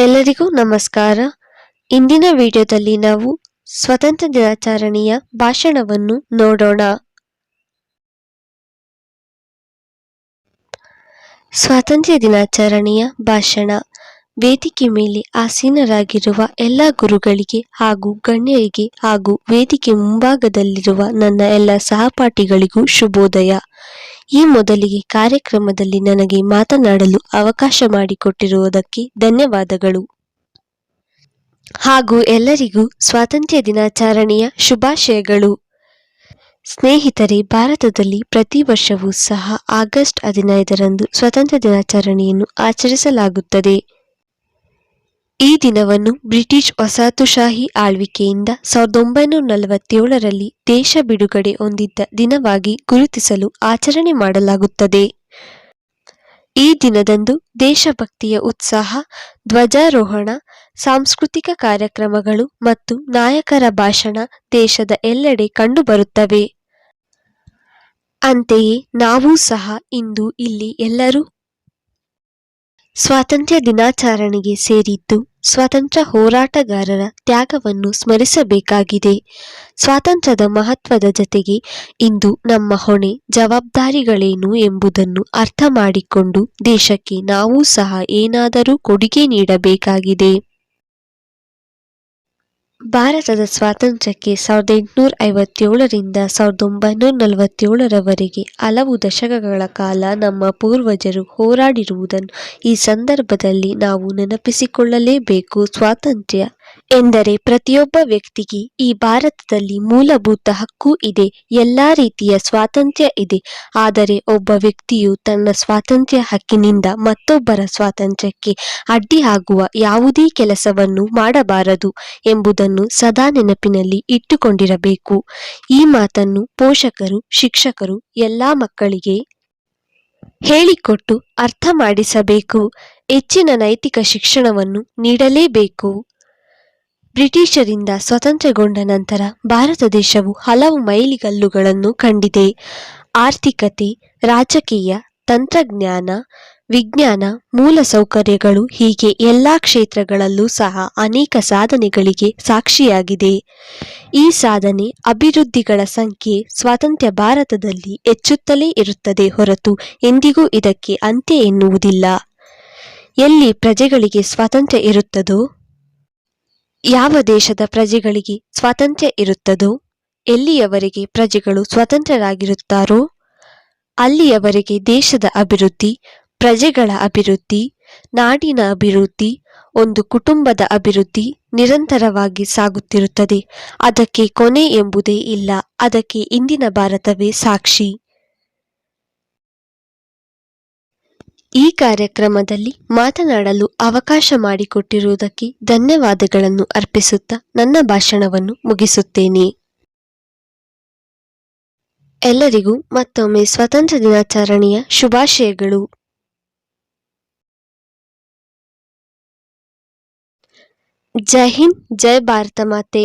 ಎಲ್ಲರಿಗೂ ನಮಸ್ಕಾರ. ಇಂದಿನ ವಿಡಿಯೋದಲ್ಲಿ ನಾವು ಸ್ವತಂತ್ರ ದಿನಾಚರಣೆಯ ಭಾಷಣವನ್ನು ನೋಡೋಣ. ಸ್ವಾತಂತ್ರ್ಯ ದಿನಾಚರಣೆಯ ಭಾಷಣ. ವೇದಿಕೆ ಮೇಲೆ ಆಸೀನರಾಗಿರುವ ಎಲ್ಲ ಗುರುಗಳಿಗೆ ಹಾಗೂ ಗಣ್ಯರಿಗೆ ಹಾಗೂ ವೇದಿಕೆ ಮುಂಭಾಗದಲ್ಲಿರುವ ನನ್ನ ಎಲ್ಲ ಸಹಪಾಠಿಗಳಿಗೂ ಶುಭೋದಯ. ಈ ಮೊದಲಿಗೆ ಕಾರ್ಯಕ್ರಮದಲ್ಲಿ ನನಗೆ ಮಾತನಾಡಲು ಅವಕಾಶ ಮಾಡಿಕೊಟ್ಟಿರುವುದಕ್ಕೆ ಧನ್ಯವಾದಗಳು. ಹಾಗೂ ಎಲ್ಲರಿಗೂ ಸ್ವಾತಂತ್ರ್ಯ ದಿನಾಚರಣೆಯ ಶುಭಾಶಯಗಳು. ಸ್ನೇಹಿತರೆ, ಭಾರತದಲ್ಲಿ ಪ್ರತಿ ವರ್ಷವೂ ಸಹ ಆಗಸ್ಟ್ ಹದಿನೈದರಂದು ಸ್ವಾತಂತ್ರ್ಯ ದಿನಾಚರಣೆಯನ್ನು ಆಚರಿಸಲಾಗುತ್ತದೆ. ಈ ದಿನವನ್ನು ಬ್ರಿಟಿಷ್ ವಸಾಹತುಶಾಹಿ ಆಳ್ವಿಕೆಯಿಂದ ಸಾವಿರದ ಒಂಬೈನೂರ ನಲವತ್ತೇಳರಲ್ಲಿ ದೇಶ ಬಿಡುಗಡೆ ಹೊಂದಿದ್ದ ದಿನವಾಗಿ ಗುರುತಿಸಲು ಆಚರಣೆ ಮಾಡಲಾಗುತ್ತದೆ. ಈ ದಿನದಂದು ದೇಶಭಕ್ತಿಯ ಉತ್ಸಾಹ, ಧ್ವಜಾರೋಹಣ, ಸಾಂಸ್ಕೃತಿಕ ಕಾರ್ಯಕ್ರಮಗಳು ಮತ್ತು ನಾಯಕರ ಭಾಷಣ ದೇಶದ ಎಲ್ಲೆಡೆ ಕಂಡುಬರುತ್ತವೆ. ಅಂತೆಯೇ ನಾವೂ ಸಹ ಇಂದು ಇಲ್ಲಿ ಎಲ್ಲರೂ ಸ್ವಾತಂತ್ರ್ಯ ದಿನಾಚರಣೆಗೆ ಸೇರಿದ್ದು ಸ್ವಾತಂತ್ರ್ಯ ಹೋರಾಟಗಾರರ ತ್ಯಾಗವನ್ನು ಸ್ಮರಿಸಬೇಕಾಗಿದೆ. ಸ್ವಾತಂತ್ರ್ಯದ ಮಹತ್ವದ ಜತೆಗೆ ಇಂದು ನಮ್ಮ ಹೊಣೆ ಜವಾಬ್ದಾರಿಗಳೇನು ಎಂಬುದನ್ನು ಅರ್ಥ ಮಾಡಿಕೊಂಡು ದೇಶಕ್ಕೆ ನಾವೂ ಸಹ ಏನಾದರೂ ಕೊಡುಗೆ ನೀಡಬೇಕಾಗಿದೆ. ಭಾರತದ ಸ್ವಾತಂತ್ರ್ಯಕ್ಕೆ ಸಾವಿರದ ಎಂಟುನೂರ ಐವತ್ತೇಳರಿಂದ ಸಾವಿರದ ಒಂಬೈನೂರ ನಲವತ್ತೇಳರವರೆಗೆ ಹಲವು ದಶಕಗಳ ಕಾಲ ನಮ್ಮ ಪೂರ್ವಜರು ಹೋರಾಡಿರುವುದನ್ನು ಈ ಸಂದರ್ಭದಲ್ಲಿ ನಾವು ನೆನಪಿಸಿಕೊಳ್ಳಲೇಬೇಕು. ಸ್ವಾತಂತ್ರ್ಯ ಎಂದರೆ ಪ್ರತಿಯೊಬ್ಬ ವ್ಯಕ್ತಿಗೆ ಈ ಭಾರತದಲ್ಲಿ ಮೂಲಭೂತ ಹಕ್ಕು ಇದೆ, ಎಲ್ಲ ರೀತಿಯ ಸ್ವಾತಂತ್ರ್ಯ ಇದೆ. ಆದರೆ ಒಬ್ಬ ವ್ಯಕ್ತಿಯು ತನ್ನ ಸ್ವಾತಂತ್ರ್ಯ ಹಕ್ಕಿನಿಂದ ಮತ್ತೊಬ್ಬರ ಸ್ವಾತಂತ್ರ್ಯಕ್ಕೆ ಅಡ್ಡಿಯಾಗುವ ಯಾವುದೇ ಕೆಲಸವನ್ನು ಮಾಡಬಾರದು ಎಂಬುದನ್ನು ಸದಾ ನೆನಪಿನಲ್ಲಿ ಇಟ್ಟುಕೊಂಡಿರಬೇಕು. ಈ ಮಾತನ್ನು ಪೋಷಕರು, ಶಿಕ್ಷಕರು, ಎಲ್ಲ ಮಕ್ಕಳಿಗೆ ಹೇಳಿಕೊಟ್ಟು ಅರ್ಥ ಮಾಡಿಸಬೇಕು. ಹೆಚ್ಚಿನ ನೈತಿಕ ಶಿಕ್ಷಣವನ್ನು ನೀಡಲೇಬೇಕು. ಬ್ರಿಟಿಷರಿಂದ ಸ್ವತಂತ್ರಗೊಂಡ ನಂತರ ಭಾರತ ದೇಶವು ಹಲವು ಮೈಲಿಗಲ್ಲುಗಳನ್ನು ಕಂಡಿದೆ. ಆರ್ಥಿಕತೆ, ರಾಜಕೀಯ, ತಂತ್ರಜ್ಞಾನ, ವಿಜ್ಞಾನ, ಮೂಲಸೌಕರ್ಯಗಳು ಹೀಗೆ ಎಲ್ಲಾ ಕ್ಷೇತ್ರಗಳಲ್ಲೂ ಸಹ ಅನೇಕ ಸಾಧನೆಗಳಿಗೆ ಸಾಕ್ಷಿಯಾಗಿದೆ. ಈ ಸಾಧನೆ ಅಭಿವೃದ್ಧಿಗಳ ಸಂಖ್ಯೆ ಸ್ವಾತಂತ್ರ್ಯ ಭಾರತದಲ್ಲಿ ಹೆಚ್ಚುತ್ತಲೇ ಇರುತ್ತದೆ ಹೊರತು ಎಂದಿಗೂ ಇದಕ್ಕೆ ಅಂತ್ಯ ಎನ್ನುವುದಿಲ್ಲ. ಎಲ್ಲಿ ಪ್ರಜೆಗಳಿಗೆ ಸ್ವಾತಂತ್ರ್ಯ ಇರುತ್ತದೋ ಯಾವ ದೇಶದ ಪ್ರಜೆಗಳಿಗೆ ಸ್ವಾತಂತ್ರ್ಯ ಇರುತ್ತದೋ, ಎಲ್ಲಿಯವರೆಗೆ ಪ್ರಜೆಗಳು ಸ್ವತಂತ್ರರಾಗಿರುತ್ತಾರೋ ಅಲ್ಲಿಯವರೆಗೆ ದೇಶದ ಅಭಿವೃದ್ಧಿ, ಪ್ರಜೆಗಳ ಅಭಿವೃದ್ಧಿ, ನಾಡಿನ ಅಭಿವೃದ್ಧಿ, ಒಂದು ಕುಟುಂಬದ ಅಭಿವೃದ್ಧಿ ನಿರಂತರವಾಗಿ ಸಾಗುತ್ತಿರುತ್ತದೆ. ಅದಕ್ಕೆ ಕೊನೆ ಎಂಬುದೇ ಇಲ್ಲ. ಅದಕ್ಕೆ ಇಂದಿನ ಭಾರತವೇ ಸಾಕ್ಷಿ. ಈ ಕಾರ್ಯಕ್ರಮದಲ್ಲಿ ಮಾತನಾಡಲು ಅವಕಾಶ ಮಾಡಿಕೊಟ್ಟಿರುವುದಕ್ಕೆ ಧನ್ಯವಾದಗಳನ್ನು ಅರ್ಪಿಸುತ್ತಾ ನನ್ನ ಭಾಷಣವನ್ನು ಮುಗಿಸುತ್ತೇನೆ. ಎಲ್ಲರಿಗೂ ಮತ್ತೊಮ್ಮೆ ಸ್ವಾತಂತ್ರ್ಯ ದಿನಾಚರಣೆಯ ಶುಭಾಶಯಗಳು. ಜೈ ಹಿಂದ್, ಜೈ ಭಾರತ ಮಾತೆ.